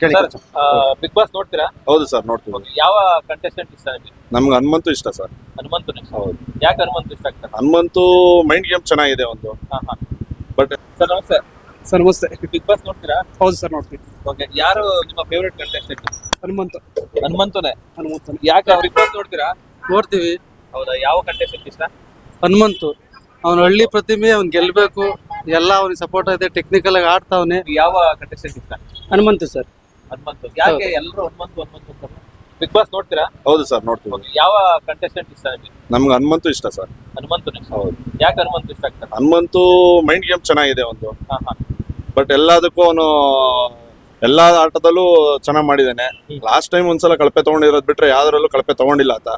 ಕೇಳಿ big boss ನೋಡ್ತೀರಾ? ಹೌದು ಸರ್ ನೋಡ್ತೀವಿ. ಯಾವ ಕಂಟೆಸ್ಟೆಂಟ್ ಇಷ್ಟ ನಿಮಗೆ? ನಮ್ಗೆ ಹನುಮಂತು ಇಷ್ಟ ಸರ್. ಹನುಮಂತು ಯಾಕೆ ಹನುಮಂತು ಇಷ್ಟ ಆಗ್ತಾರೆ? ಹನುಮಂತು ಮೈಂಡ್ ಗೇಮ್ ಚೆನ್ನಾಗಿದೆ ಒಂದು. ಹಾ ಹಾ. ಬಟ್ ಸರ್ ನಮಸ್ತೆ. ಸರ್ ನಮಸ್ತೆ. ಬಿಗ್ ಬಾಸ್ ನೋಡ್ತೀರಾ? ಹೌದು ಸರ್ ನೋಡ್ತೀವಿ. ಓಕೆ ಯಾರು ನಿಮ್ಮ ಫೇವ್ರೆಟ್ ಕಂಟೆಸ್ಟೆಂಟ್ ಹನುಮಂತ. ಹನುಮಂತನೇ? ಹನುಮಂತ ಯಾಕೆ ಬಿಗ್ ಬಾಸ್ ನೋಡ್ತೀರಾ? ನೋಡ್ತೀವಿ. ಹೌದಾ ಯಾವ ಕಂಟೆಸ್ಟೆಂಟ್ ಇಷ್ಟ? ಹನುಮಂತು. ಅವನ ಹಳ್ಳಿ ಪ್ರತಿಮೆ ಅವ್ನು ಗೆಲ್ಲಬೇಕು ಎಲ್ಲ ಅವ್ನಿಗೆ ಸಪೋರ್ಟ್ ಐತೆ ಟೆಕ್ನಿಕಲ್ ಆಗಿ ಆಡ್ತಾವನೆ. ಯಾವ ಕಂಟೆಸ್ಟೆಂಟ್ ಇಷ್ಟ? ಹನುಮಂತು ಸರ್. ಹನುಮಂತು ಯಾಕೆ ಎಲ್ಲರೂ ಹನುಮಂತು ಹನುಮಂತು ಅಂತಾರೆ ಬಿಗ್ ಬಾಸ್ ನೋಡ್ತೀರಾ? ಹೌದು ಸರ್ ನೋಡ್ತೀವಿ. ಯಾವ ಕಂಟೆಸ್ಟೆಂಟ್ ಇಷ್ಟ ನಿಮಗೆ? ನಮ್ಗೆ ಹನುಮಂತು ಇಷ್ಟ ಸರ್. ಹನುಮಂತು ಯಾಕೆ ಹನುಮಂತು ಇಷ್ಟ ಆಗ್ತಾರೆ? ಹನುಮಂತು ಮೈಂಡ್ ಗೇಮ್ ಚೆನ್ನಾಗಿದೆ ಒಂದು. ಹಾ ಹಾ. ಬಟ್ ಎಲ್ಲದಕ್ಕೂ ಅವನು ಎಲ್ಲಾ ಆಟದಲ್ಲೂ ಚೆನ್ನಾಗಿ ಮಾಡಿದ್ದಾನೆ ಲಾಸ್ಟ್ ಟೈಮ್ ಒಂದ್ಸಲ ಕಳಪೆ ತಗೊಂಡಿರೋದ್ ಬಿಟ್ರೆ ಯಾವ್ದ್ರಲ್ಲೂ ಕಳಪೆ ತಗೊಂಡಿಲ್ಲ ಆತ.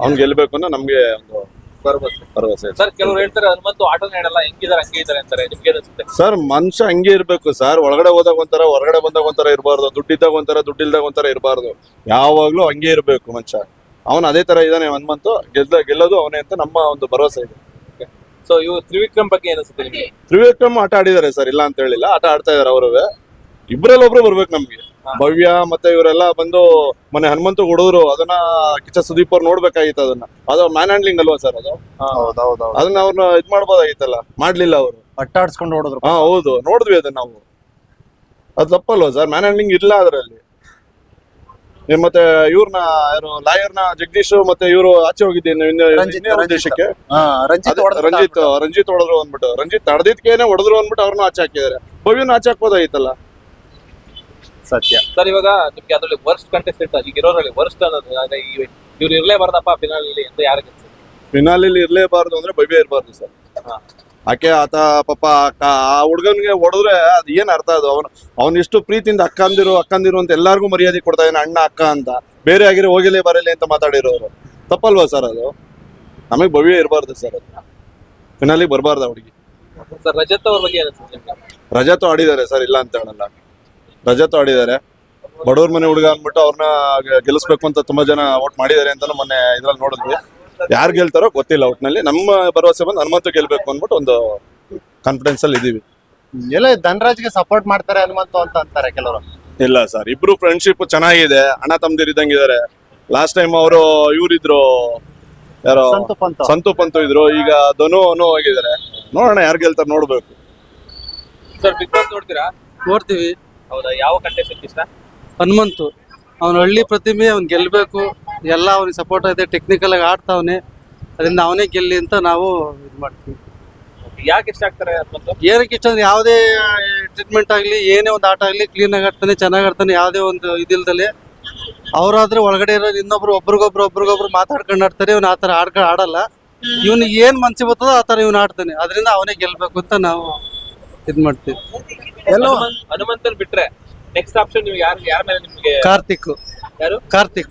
ಅವ್ನ್ ಗೆಲ್ಬೇಕು ಅನ್ನೋ ನಮ್ಗೆ ಒಂದು ಭರವಸೆ ಸರ್ ಕೆಲವರು ಹೇಳ್ತಾರೆ ಹನುಮಂತು ಆಟೋನೇ ಹೇಳಲ್ಲ ಹೆಂಗಿದಾರೆ ಹಂಗೆ ಇದಾರೆ ಅಂತಾರೆ ನಿಮ್ಗೆ ಅನಿಸುತ್ತೆ ಸರ್ ಮನುಷ್ಯ ಹಂಗೆ ಇರ್ಬೇಕು ಸರ್. ಒಳಗಡೆ ಹೋದಾಗ ಒಂಥರ ಹೊರಗಡೆ ಬಂದಾಗ ಒಂಥರ ಇರಬಾರ್ದು. ದುಡ್ಡಿದ್ದಾಗ ಒಂಥರ ದುಡ್ಡಿಲ್ದಾಗ ಒಂಥರ ಇರಬಾರ್ದು. ಯಾವಾಗ್ಲೂ ಹಂಗೆ ಇರ್ಬೇಕು ಮನುಷ್ಯ. ಅವನು ಅದೇ ತರ ಇದ್ದಾನೆ ಹನುಮಂತು ಗೆದ್ದ ಗೆಲ್ಲೋದು ಅವನೇ ಅಂತ ನಮ್ಮ ಒಂದು ಭರವಸೆ ಇದೆ. ಸೊ ಇವು ತ್ರಿವಿಕ್ರಮ್ ಬಗ್ಗೆ ಏನಿಸುತ್ತೆ ನಿಮಗೆ? ತ್ರಿವಿಕ್ರಮ್ ಆಟ ಆಡಿದ್ದಾರೆ ಸರ್ ಇಲ್ಲ ಅಂತ ಹೇಳಿಲ್ಲ. ಆಟ ಆಡ್ತಾ ಇದಾರೆ ಅವರು ಇಬ್ಬರಲ್ಲೊಬ್ರು ಒಬ್ರು ಬರ್ಬೇಕು ನಮ್ಗೆ. ಭವ್ಯ ಮತ್ತೆ ಇವರೆಲ್ಲ ಬಂದು ಮೊನ್ನೆ ಹನುಮಂತ ಹುಡುಗರು ಅದನ್ನ ಕಿಚ್ಚ ಸುದೀಪ್ ಅವ್ರು ನೋಡ್ಬೇಕಾಗಿತ್ತು ಅದನ್ನ. ಅದು ಮ್ಯಾನ್ ಹ್ಯಾಂಡ್ಲಿಂಗ್ ಅಲ್ವಾ ಸರ್ ಅದು? ಹೌದೌದು ಅದನ್ನ ಅವ್ರನ್ನ ಇದ್ ಮಾಡ್ಬೋದಾಗಿತ್ತಲ್ಲ? ಮಾಡ್ಲಿಲ್ಲ ಅವರು. ಅಟ್ಟಾಡ್ಸ್ಕೊಂಡು ಹೊಡೆದ್ರು ಹಾ ಹೌದು. ನೋಡಿದ್ವಿ ಅದನ್ನ ನಾವು. ಅದು ತಪ್ಪಲ್ವಾ ಸರ್ ಮ್ಯಾನ್ ಹ್ಯಾಂಡ್ಲಿಂಗ್ ಇಲ್ಲ ಅದರಲ್ಲಿ. ಮತ್ತೆ ಇವ್ರನ್ನ ಯಾರು ಲಾಯರ್ನ ಜಗದೀಶ್ ಮತ್ತೆ ಇವರು ಆಚೆ ಹೋಗಿದ್ದೀನಿ. ದೇಶಕ್ಕೆ. ರಂಜಿತ್ ರಂಜಿತ್ ಹೊಡೆದ್ರು ಅಂದ್ಬಿಟ್ಟು. ರಂಜಿತ್ ತಡೆದಿದ್ಕೇನೆ ಹೊಡೆದ್ರು ಅಂದ್ಬಿಟ್ಟು ಅವ್ರನ್ನ ಆಚೆ ಹಾಕಿದ್ದಾರೆ. ಭವ್ಯನ ಆಚೆ ಹಾಕ್ಬೋದಾಗಿತ್ತಲ್ಲ? ಸತ್ಯ. ಸರ್ ಇವಾಗ ನಿಮ್ಗೆ ಅದ್ರಲ್ಲಿ ವರ್ಸ್ಟ್ ಕಂಟೆಸ್ಟೆಂಟ್ ಈಗ ಇರೋದ್ರಲ್ಲಿ ವರ್ಸ್ಟ್ ಅನ್ನೋದು ಅಂದ್ರೆ ಈ- ಇವ್ರು ಇರ್ಲೇಬಾರ್ದಪ್ಪ ಅಲ್ಲಿ ಅಂತ ಯಾರಿಗೆ ಅನ್ಸುತ್ತೆ ಫಿನಾಲಿಲಿ ಇರ್ಲೇಬಾರ್ದು ಅಂದ್ರೆ ಭವ್ಯ ಇರಬಾರ್ದು ಸರ್. ಆಕೆ ಆತ ಪಾಪ ಅಕ್ಕ ಆ ಹುಡುಗನ್ಗೆ ಹೊಡೆದ್ರೆ ಅದ್ ಏನ್ ಅರ್ಥ ಅದು? ಅವನು ಅವ್ನು ಎಷ್ಟು ಪ್ರೀತಿಯಿಂದ ಅಕ್ಕಂದಿರು ಅಕ್ಕಂದಿರು ಅಂತ ಎಲ್ಲಾರ್ಗು ಮರ್ಯಾದೆ ಕೊಡ್ತಾ ಇದ್ದಾನೆ ಅಣ್ಣ ಅಕ್ಕ ಅಂತ. ಬೇರೆ ಆಗಿರೋ ಹೋಗಿಲೇ ಬರಲಿ ಅಂತ ಮಾತಾಡಿರೋರು. ತಪ್ಪಲ್ವಾ ಸರ್ ಅದು? ನಮಗೆ ಭವ್ಯ ಇರಬಾರ್ದು ಸರ್ ಅದು. ಫಿನಾಲಿಗೆ ಬರಬಾರ್ದು ಹುಡುಗಿ. ಸರ್ ರಜತ್ ಅವ್ರ ಬಗ್ಗೆ ರಜತ್ ಆಡಿದ್ದಾರೆ ಸರ್ ಇಲ್ಲ ಅಂತ ಹೇಳಲ್ಲ. ರಜತ್ ಆಡಿದ್ದಾರೆ ಬಡವ್ರ ಮನೆ ಹುಡುಗ ಅಂದ್ಬಿಟ್ಟು ಅವ್ರನ್ನ ಗೆಲ್ಲಿಸ್ಬೇಕು ಅಂತ ತುಂಬಾ ಜನ ವೋಟ್ ಮಾಡಿದ್ದಾರೆ ಅಂತ ಮೊನ್ನೆ ಇದ್ರಲ್ಲಿ ನೋಡಿದ್ವಿ. ಯಾರು ಗೆಲ್ತಾರೋ ಗೊತ್ತಿಲ್ಲ ಒಟ್ನಲ್ಲಿ. ನಮ್ಮ ಭರವಸೆ ಬಂದು ಹನುಮಂತು ಗೆಲ್ಬೇಕು ಅಂದ್ಬಿಟ್ಟು ಒಂದು ಕಾನ್ಫಿಡೆನ್ಸ್ ಅಲ್ಲಿ ಇದೀವಿ. ಎಲ್ಲ ಧನರಾಜ್ಗೆ ಸಪೋರ್ಟ್ ಮಾಡ್ತಾರೆ ಹನುಮಂತು ಅಂತ ಅಂತಾರೆ ಕೆಲವರು. ಇಲ್ಲ ಸರ್ ಇಬ್ರು ಫ್ರೆಂಡ್ಶಿಪ್ ಚೆನ್ನಾಗಿದೆ. ಅಣ್ಣ ತಮ್ಮದಿರ್ ಇದ್ದಂಗಿದ್ದಾರೆ ಲಾಸ್ಟ್ ಟೈಮ್ ಅವರು ಇವ್ರಿದ್ರು ಯಾರೋ ಸಂತು ಪಂತ. ಸಂತು ಪಂತು ಇದ್ರು. ಈಗ ಧನು ಅನು ಹೋಗಿದ್ದಾರೆ ನೋಡೋಣ ಯಾರು ಗೆಲ್ತಾರೆ ನೋಡ್ಬೇಕು. ಸರ್ ಬಿಗ್ ಬಾಸ್ ನೋಡ್ತೀರಾ? ನೋಡ್ತೀವಿ. ಹೌದಾ? ಯಾವ ಕಂಟೆಸ್ಟ್ ಇಷ್ಟ? ಹನುಮಂತು. ಅವನ ಹಳ್ಳಿ ಪ್ರತಿಮೆ ಅವ್ನ್ ಗೆಲ್ಬೇಕು. ಎಲ್ಲ ಅವ್ನಿಗೆ ಸಪೋರ್ಟ್ ಐತೆ ಟೆಕ್ನಿಕಲ್ ಆಗಿ ಆಡ್ತಾವನೆ. ಅದರಿಂದ ಅವನೇ ಗೆಲ್ಲಿ ಅಂತ ನಾವು ಇದು ಮಾಡ್ತೀವಿ. ಯಾಕೆ ಇಷ್ಟ ಆಗ್ತಾರೆ ಹನುಮಂತು? ಏನಕ್ಕೆ ಇಷ್ಟ ಅಂದ್ರೆ ಯಾವುದೇ ಟ್ರೀಟ್ಮೆಂಟ್ ಆಗಲಿ ಏನೇ ಒಂದು ಆಟ ಆಗಲಿ ಕ್ಲೀನಾಗಿ ಆಡ್ತಾನೆ ಚೆನ್ನಾಗಿ ಆಡ್ತಾನೆ ಯಾವುದೇ ಒಂದು ಇದಿಲ್ದಲೆ ಅವರಾದ್ರೆ ಒಳಗಡೆ ಇರೋದು ಇನ್ನೊಬ್ರು ಒಬ್ರಿಗೊಬ್ರು ಒಬ್ರಿಗೊಬ್ರು ಮಾತಾಡ್ಕೊಂಡು ಆಡ್ತಾರೆ. ಇವ್ನು ಆ ಥರ ಆಡ್ಕೊಂಡು ಆಡಲ್ಲ. ಇವ್ನಿಗೆ ಏನು ಮನ್ಸಿಗೆ ಬರ್ತದೋ ಆ ಥರ ಇವ್ನು ಆಡ್ತಾನೆ. ಅದರಿಂದ ಅವನೇ ಗೆಲ್ಬೇಕು ಅಂತ ನಾವು ಇದು ಮಾಡ್ತೀವಿ. ಹನುಮಂತ್ ಹನುಮಂತನ್ ಬಿಟ್ರೆ ನೆಕ್ಸ್ಟ್ ಆಪ್ಷನ್ ನೀವು ಯಾರು ಯಾರ ಮೇಲೆ ನಿಮ್ಗೆ ಕಾರ್ತಿಕ್. ಯಾರು? ಕಾರ್ತಿಕ್.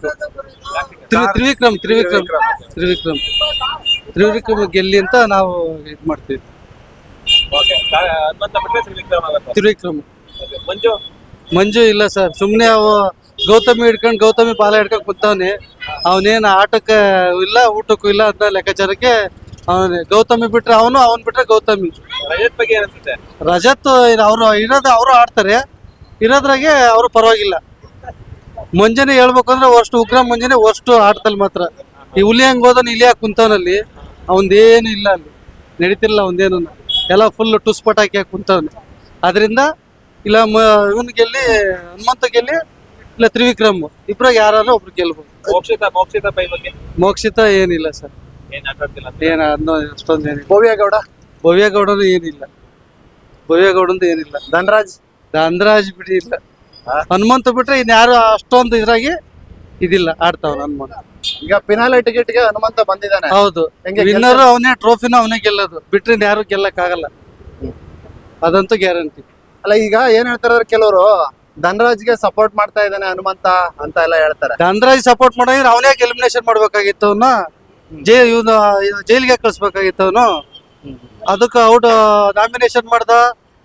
ತ್ರಿ- ತ್ರಿವಿಕ್ರಮ್ ತ್ರಿವಿಕ್ರಮ್. ತ್ರಿವಿಕ್ರಮ್. ತ್ರಿವಿಕ್ರಮ್. ಗೆಲ್ಲಿ ಅಂತ ನಾವು ಇದು ಮಾಡ್ತೀವಿ. ಓಕೆ. ಹನುಮಂತ ಬಿಟ್ರೆ ತ್ರಿವಿಕ್ರಮ್ ಆಗುತ್ತೆ. ತ್ರಿವಿಕ್ರಮ್. Okay, ಮಂಜು? ಮಂಜು ಇಲ್ಲ ಸರ್. ಸುಮ್ಮನೆ ಅವು ಗೌತಮಿ ಹಿಡ್ಕೊಂಡು ಗೌತಮಿ ಪಾಲ ಹಿಡ್ಕೊಂಡು ಕೂತವನೆ ಅವನೇನು ಆಟಕ್ಕೆ ಇಲ್ಲ ಊಟಕ್ಕೂ ಇಲ್ಲ ಅಂತ ಲೆಕ್ಕಾಚಾರಕ್ಕೆ ಅವನೇ ಗೌತಮಿ ಬಿಟ್ರೆ ಅವನು ಅವನ್ ಬಿಟ್ರೆ ಗೌತಮಿ. ರಜತ್ ಬಗ್ಗೆ ರಜತ್ ಅವರು ಇರೋದು ಅವರು ಆಡ್ತಾರೆ. ಇರೋದ್ರಾಗೆ ಅವರು ಪರವಾಗಿಲ್ಲ. ಮುಂಜಾನೆ ಹೇಳ್ಬೇಕು ಅಂದ್ರೆ ಅಷ್ಟು ಉಗ್ರ ಮುಂಜಾನೆ ಅಷ್ಟು ಆಡ್ತಲ್ ಮಾತ್ರ. ಈ ಹುಲಿ ಹಂಗ್ ಹೋದನ್ ಇಲ್ಲಿ ಯಾಕೆ ಕುಂತವನಲ್ಲಿ ಅವಂದೇನು ಇಲ್ಲ ಅಲ್ಲಿ. ನಡೀತಿಲ್ಲ ಒಂದೇನು ಎಲ್ಲ ಫುಲ್ ಟುಸ್ ಪಟಾಕಿ ಹಾಕಿ ಕುಂತವನೆ. ಅದರಿಂದ ಇಲ್ಲ ಇವನ್ ಗೆಲ್ಲಿ ಹನುಮಂತ ಗೆಲ್ಲಿ ಇಲ್ಲ ತ್ರಿವಿಕ್ರಮ್. ಇಬ್ರಾಗ ಯಾರು ಒಬ್ರು ಗೆಲ್ಬೋದು. ಮೋಕ್ಷಿತ ಬಗ್ಗೆ ಮೋಕ್ಷಿತ ಏನಿಲ್ಲ ಸರ್. ಏನ್ ಅಷ್ಟೊಂದು ಏನಿಲ್ಲ. ಭವ್ಯಗೌಡ? ಭವ್ಯಗೌಡನು ಏನಿಲ್ಲ. ಭವ್ಯಗೌಡಂದು ಏನಿಲ್ಲ. ಧನರಾಜ್? ಅಂದ್ರಾಜ್ ಬಿಡಿ ಇಲ್ಲ. ಹನುಮಂತ ಬಿಟ್ರೆ ಇನ್ಯಾರು ಅಷ್ಟೊಂದು ಇದ್ರಾಗಿ ಇದಿಲ್ಲ ಆಡ್ತಾವ ಹನುಮಂತ ಈಗ ಪಿನಾಲೆ ಟಿಕೆಟ್ಗೆ ಹನುಮಂತ ಬಂದಿದ್ದಾನೆ. ಹೌದು. ಹೆಂಗೆ ವಿನ್ನರ್ ಅವನೇ ಟ್ರೋಫಿನ ಅವನೇ ಗೆಲ್ಲೋದು. ಬಿಟ್ರೆ ಯಾರು ಗೆಲ್ಲಕ್ ಆಗಲ್ಲ ಅದಂತೂ ಗ್ಯಾರಂಟಿ ಅಲ್ಲ ಈಗ ಏನ್ ಹೇಳ್ತಾರೆ ಕೆಲವರು? ಧನರಾಜ್ಗೆ ಸಪೋರ್ಟ್ ಮಾಡ್ತಾ ಇದ್ದಾನೆ ಹನುಮಂತ ಅಂತ ಎಲ್ಲ ಹೇಳ್ತಾರೆ. ಧನರಾಜ್ ಸಪೋರ್ಟ್ ಮಾಡಿದ್ರೆ ಅವನೇ ಎಲಿಮಿನೇಷನ್ ಮಾಡ್ಬೇಕಾಗಿತ್ತು ಅವನ್ನ ಜೈ ಜೈಲಿಗೆ ಕಳ್ಸ್ಬೇಕಾಗಿತ್ತು ಅವನು. ಅದಕ್ಕೆ ಔಟ್ ನಾಮಿನೇಷನ್ ಮಾಡ್ದ,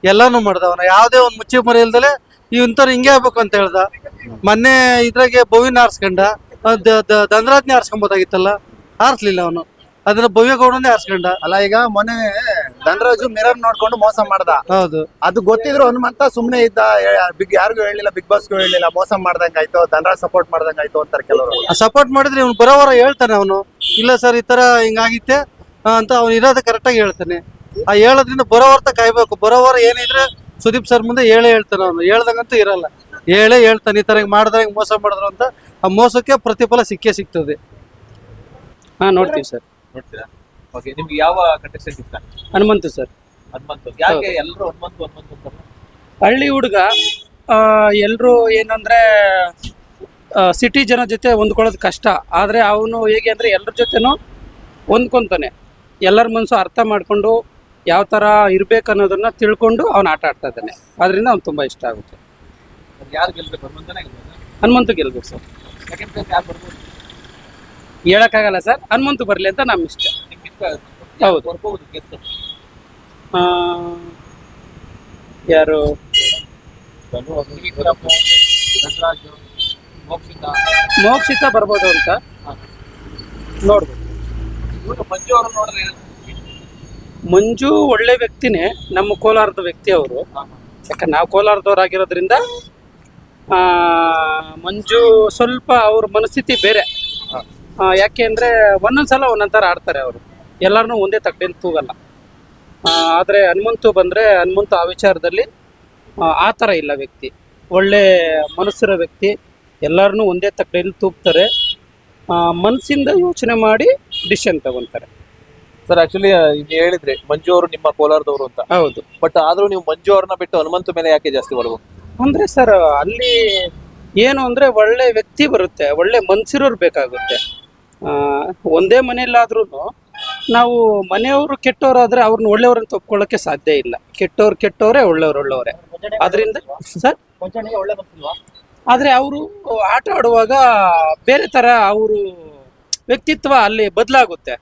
ಎಲ್ಲಾನು ಮಾಡ್ದ ಅವನ. ಯಾವುದೇ ಒಂದು ಮುಚ್ಚಿ ಮರಿ ಇಲ್ದಲೆ ಇವಂತರ ಹಿಂಗೆ ಆಗ್ಬೇಕು ಅಂತ ಹೇಳ್ದ. ಮೊನ್ನೆ ಇದ್ರಾಗೆ ಭವಿನ ಆರ್ಸ್ಕೊಂಡ ಧನರಾಜ್ನೇ ಆರ್ಸ್ಕೊಂಬೋದಾಗಿತ್ತಲ್ಲ. ಆರ್ಸ್ಲಿಲ್ಲ ಅವನು. ಅದನ್ನ ಭವ್ಯಗೌಡನೇ ಆರ್ಸ್ಕೊಂಡ. ಅಲ್ಲ, ಈಗ ಮೊನ್ನೆ ಧನರಾಜು ಮಿರರ್ ನೋಡ್ಕೊಂಡು ಮೋಸ ಮಾಡ್ದ. ಹೌದು. ಅದು ಗೊತ್ತಿದ್ರು ಹನುಮಂತ ಸುಮ್ನೆ ಇದ್ದ ಬಿಗ್ ಯಾರಿಗೂ ಹೇಳಿಲ್ಲ ಬಿಗ್ ಬಾಸ್ಗೂ ಹೇಳಿಲ್ಲ ಮೋಸ ಮಾಡ್ದಂಗಾಯ್ತು ಧನರಾಜ್ ಸಪೋರ್ಟ್ ಮಾಡ್ದಂಗ್ ಆಯ್ತು ಅಂತಾರೆ ಕೆಲವರು. ಸಪೋರ್ಟ್ ಮಾಡಿದ್ರೆ ಇವ್ನು ಬರೋವರ ಹೇಳ್ತಾನೆ ಅವನು. ಇಲ್ಲ ಸರ್ ಈ ತರ ಹಿಂಗಾಗಿತ್ತೆ ಅಂತ ಅವ್ನು ಇರೋದು ಕರೆಕ್ಟಾಗಿ ಹೇಳ್ತಾನೆ. ಆ ಹೇಳೋದ್ರಿಂದ ಬರೋವರ್ತ ಕಾಯ್ಬೇಕು. ಬರೋವರ ಏನಿದ್ರೆ ಸುದೀಪ್ ಸರ್ ಮುಂದೆ ಹೇಳೇ ಹೇಳ್ತಾನೆ ಅವನು. ಹೇಳ್ದಂಗಂತೂ ಇರಲ್ಲ. ಹೇಳೇ ಹೇಳ್ತಾನೆ ಈ ತರ ಹಿಂಗ್ ಮಾಡಿದ್ರೆ ಹಿಂಗ್ ಮೋಸ ಮಾಡಿದ್ರು ಅಂತ ಆ ಮೋಸಕ್ಕೆ ಪ್ರತಿಫಲ ಸಿಕ್ಕೇ ಸಿಗ್ತದೆ. ಹಾ ನೋಡ್ತೀವಿ ಸರ್. ನೋಡ್ತೀರಾ? ಓಕೆ ನಿಮ್ಗೆ ಯಾವ ಕಂಟೆಸ್ಟೆಂಟ್ ಇಷ್ಟ? ಹನುಮಂತು ಸರ್. ಹನುಮಂತು. ಯಾಕೆ ಎಲ್ಲರೂ ಹನುಮಂತು ಹನುಮಂತು ಅಂತ? ಹಳ್ಳಿ ಹುಡುಗ ಎಲ್ಲರೂ ಏನಂದ್ರೆ ಸಿಟಿ ಜನ ಜೊತೆ ಹೊಂದ್ಕೊಳ್ಳೋದು ಕಷ್ಟ. ಆದರೆ ಅವನು ಹೇಗೆ ಅಂದರೆ ಎಲ್ಲರ ಜೊತೆನೂ ಹೊಂದ್ಕೊತಾನೆ. ಎಲ್ಲರ ಮನಸ್ಸು ಅರ್ಥ ಮಾಡಿಕೊಂಡು ಯಾವ ಥರ ಇರ್ಬೇಕು ಅನ್ನೋದನ್ನ ತಿಳ್ಕೊಂಡು ಅವನು ಆಟ ಆಡ್ತಾ ಇದ್ದಾನೆ. ಅದರಿಂದ ಅವ್ನು ತುಂಬ ಇಷ್ಟ ಆಗುತ್ತೆ. ಯಾರು ಗೆಲ್ಬೇಕು? ಹನುಮಂತು ಗೆಲ್ಬೇಕು ಸರ್. ಹೇಳೋಕ್ಕಾಗಲ್ಲ ಸರ್. ಹನುಮಂತು ಬರಲಿ ಅಂತ ನಮ್ಮ ಇಷ್ಟ ಹೌದು. ಯಾರು? ಮೋಕ್ಷಿತ ಬರ್ಬೋದು ಅಂತ. ನೋಡ್ಬೋದು. ಮಂಜು ನೋಡಿದ್ರೆ ಮಂಜು ಒಳ್ಳೆ ವ್ಯಕ್ತಿನೇ ನಮ್ಮ ಕೋಲಾರದ ವ್ಯಕ್ತಿ ಅವರು. ಯಾಕಂದ್ರೆ ನಾವು ಕೋಲಾರದವರಾಗಿರೋದ್ರಿಂದ ಆ, ಮಂಜು ಸ್ವಲ್ಪ ಅವ್ರ ಮನಸ್ಥಿತಿ ಬೇರೆ. ಯಾಕೆ ಅಂದರೆ ಒಂದೊಂದ್ಸಲ ಒಂದೊಂಥರ ಆಡ್ತಾರೆ ಅವರು. ಎಲ್ಲರನ್ನೂ ಒಂದೇ ತಕ್ಕೇನು ತೂಗಲ್ಲ. ಆದರೆ ಹನುಮಂತು ಬಂದರೆ ಹನುಮಂತು ಆ ವಿಚಾರದಲ್ಲಿ ಆ, ಥರ ಇಲ್ಲ ವ್ಯಕ್ತಿ. ಒಳ್ಳೆ ಮನಸ್ಸಿರೋ ವ್ಯಕ್ತಿ. ಎಲ್ಲರನ್ನೂ ಒಂದೇ ತಕ್ಕೇನು ತೂಗ್ತಾರೆ. ಮನಸ್ಸಿಂದ ಯೋಚನೆ ಮಾಡಿ ಡಿಸಿಷನ್ ತಗೊತಾರೆ. ಸರ್ ಆಕ್ಚುಲಿ ನೀವು ಹೇಳಿದ್ರೆ ಮಂಜು ಅವರು ನಿಮ್ಮ ಕೋಲಾರದವರು ಅಂತ. ಹೌದು. ಬಟ್ ಆದರೂ ನೀವು ಮಂಜು ಅವ್ರನ್ನ ಬಿಟ್ಟು ಹನುಮಂತು ಮೇಲೆ ಯಾಕೆ ಜಾಸ್ತಿ ಒಲವು? ಅಂದರೆ ಸರ್ ಅಲ್ಲಿ ಏನು ಅಂದರೆ ಒಳ್ಳೆ ವ್ಯಕ್ತಿ ಬರುತ್ತೆ ಒಳ್ಳೆ ಮನ್ಸಿರೋರು ಬೇಕಾಗುತ್ತೆ. ಒಂದೇ ಮನೆಯಲ್ಲಾದ್ರೂ ನಾವು ಮನೆಯವರು ಕೆಟ್ಟವರಾದ್ರೆ ಅವ್ರನ್ನ ಒಳ್ಳೆಯವ್ರನ್ನ ಒಪ್ಕೊಳ್ಳೋಕೆ ಸಾಧ್ಯ ಇಲ್ಲ. ಕೆಟ್ಟವ್ರು ಕೆಟ್ಟವರೇ, ಒಳ್ಳೆಯವ್ರು ಒಳ್ಳೆಯವರೇ. ಅದರಿಂದ ಸರ್? ಆದರೆ ಅವರು ಆಟ ಆಡುವಾಗ ಬೇರೆ ತರ ಅವರು ವ್ಯಕ್ತಿತ್ವ ಅಲ್ಲಿ ಬದಲಾಗುತ್ತೆ.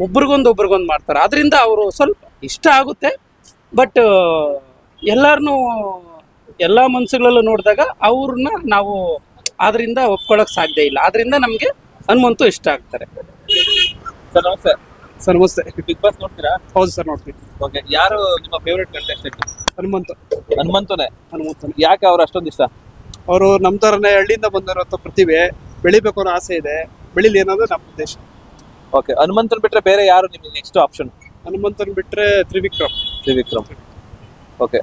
ಒಬ್ರಿಗೊಂದು ಒಬ್ರಿಗೊಂದು ಮಾಡ್ತಾರೆ. ಅದರಿಂದ ಅವರು ಸ್ವಲ್ಪ ಇಷ್ಟ ಆಗುತ್ತೆ. ಬಟ್ ಎಲ್ಲರನ್ನೂ ಎಲ್ಲ ಮನ್ಸುಗಳಲ್ಲೂ ನೋಡಿದಾಗ ಅವ್ರನ್ನ ನಾವು ಅದರಿಂದ ಒಪ್ಕೊಳ್ಳೋಕೆ ಸಾಧ್ಯ ಇಲ್ಲ. ಅದರಿಂದ ನಮಗೆ ಹನುಮಂತು ಇಷ್ಟ ಆಗ್ತಾರೆ. ಸರ್ ನಮಸ್ತೆ. ಸರ್ ನಮಸ್ತೆ. ಬಿಗ್ ಬಾಸ್ ನೋಡ್ತೀರಾ? ಹೌದು ಸರ್ ನೋಡ್ತೀವಿ. ಓಕೆ ಯಾರು ನಿಮ್ಮ ಫೇವ್ರೇಟ್ ಕಂಟೆಸ್ಟೆಂಟ್ ಹನುಮಂತ. ಹನುಮಂತನೇ? ಹನುಮಂತ ಯಾಕೆ ಅವ್ರು ಅಷ್ಟೊಂದು ಇಷ್ಟ? ಅವರು ನಮ್ಮ ಥರನೇ ಹಳ್ಳಿಯಿಂದ ಬಂದಿರೋಂಥ ಪ್ರತಿಭೆ ಬೆಳಿಬೇಕು ಅನ್ನೋ ಆಸೆ ಇದೆ. ಬೆಳಿಲಿ ಅನ್ನೋದು ನಮ್ಮ ಉದ್ದೇಶ. ಓಕೆ ಹನುಮಂತನ್ ಬಿಟ್ರೆ ಬೇರೆ ಯಾರು ನಿಮಗೆ ನೆಕ್ಸ್ಟ್ ಆಪ್ಷನ್ ಹನುಮಂತನ್ ಬಿಟ್ರೆ ತ್ರಿವಿಕ್ರಮ್. ತ್ರಿವಿಕ್ರಮ್. ಓಕೆ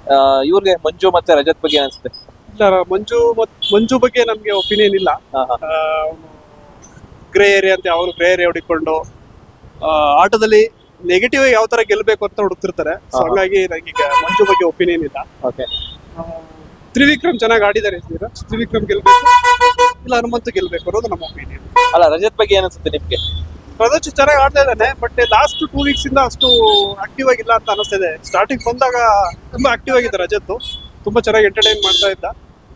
ಇವ್ರಿಗೆ ಮಂಜು ಮತ್ತೆ ರಜತ್ ಬಗ್ಗೆ ಏನ್ ಅನ್ಸುತ್ತೆ ಇಲ್ಲ ಮಂಜು ಮತ್ ಮಂಜು ಬಗ್ಗೆ ನಮಗೆ ಒಪಿನಿಯನ್ ಇಲ್ಲ. ಗ್ರೇ ಏರಿಯಾ ಅಂತ ಅವರು ಗ್ರೇ ಏರಿಯಾ ಹುಡುಕೊಂಡು ಆಟದಲ್ಲಿ ನೆಗೆಟಿವ್ ಯಾವ ತರ ಗೆಲ್ಬೇಕು ಅಂತ ಹುಡುಕ್ತಿರ್ತಾರೆ. ಸೊ ಹಾಗಾಗಿ ನನಗೆ ಮಂಜು ಬಗ್ಗೆ ಒಪಿನಿಯನ್ ಇಲ್ಲ. ಓಕೆ ತ್ರಿವಿಕ್ರಮ್ ಚೆನ್ನಾಗಿ ಆಡಿದ್ದಾರೆ. ತ್ರಿವಿಕ್ರಮ್ ಗೆಲ್ಬೇಕು? ಇಲ್ಲ ಹನುಮಂತ ಗೆಲ್ಬೇಕು ಅನ್ನೋದು ನಮ್ಮ ಒಪಿನಿಯನ್ ಅಲ್ಲ ರಜತ್ ಬಗ್ಗೆ ಏನಿಸುತ್ತೆ ಅನ್ಸುತ್ತೆ ನಿಮ್ಗೆ? ಪ್ರದರ್ಶ್ ಚೆನ್ನಾಗಿ ಆಡ್ತಾ ಇದ್ದಾನೆ ಬಟ್ ಲಾಸ್ಟ್ ಟೂ ವೀಕ್ಸ್ ಇಂದ ಅಷ್ಟು ಆಕ್ಟಿವ್ ಆಗಿಲ್ಲ ಅಂತ ಅನಿಸ್ತಿದೆ. ಸ್ಟಾರ್ಟಿಂಗ್ ಬಂದಾಗ ತುಂಬಾ ಆಕ್ಟಿವ್ ಆಗಿದ್ದ ರಜತ್ ತುಂಬಾ ಚೆನ್ನಾಗಿ ಎಂಟರ್ಟೈನ್ ಮಾಡ್ತಾ ಇದ್ದ.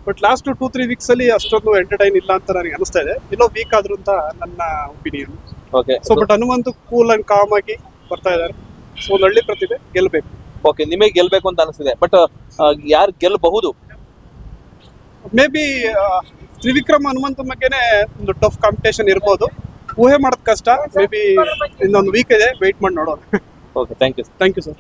But last two three weeks ಅಲ್ಲಿ ಅಷ್ಟೊಂದು ಎಂಟರ್ಟೈನ್ ಇಲ್ಲ ಅಂತ ನನಗೆ ಅನಿಸ್ತಾ ಇದೆ. ಇನ್ನೂ ವೀಕ್ ಆದ್ರೂ ಅಂತ ನನ್ನ opinion okay so but Hanumanthu cool and calm ಆಗಿ ಬರ್ತಾ ಇದ್ದಾರೆ. ಸೊ ಒಂದು ಹಳ್ಳಿ ಪ್ರತಿಭೆ ಗೆಲ್ಬೇಕು. ಓಕೆ ನಿಮಗೆ ಗೆಲ್ಬೇಕು ಅಂತ ಅನಿಸ್ತಿದೆ. ಬಟ್ ಯಾರು ಗೆಲ್ಲಬಹುದು ಮೇ ಬಿ ತ್ರಿವಿಕ್ರಮ್ ಹನುಮಂತ ಬಗ್ಗೆನೇ ಒಂದು ಟಫ್ ಕಾಂಪಿಟೇಷನ್ ಇರ್ಬೋದು. ಊಹೆ ಮಾಡೋದು ಕಷ್ಟ. ಮೇ ಬಿ ಇನ್ನೊಂದು ವೀಕ್ ಇದೆ. ವೆಯ್ಟ್ ಮಾಡಿ ನೋಡೋಣ. Okay thank you thank you sir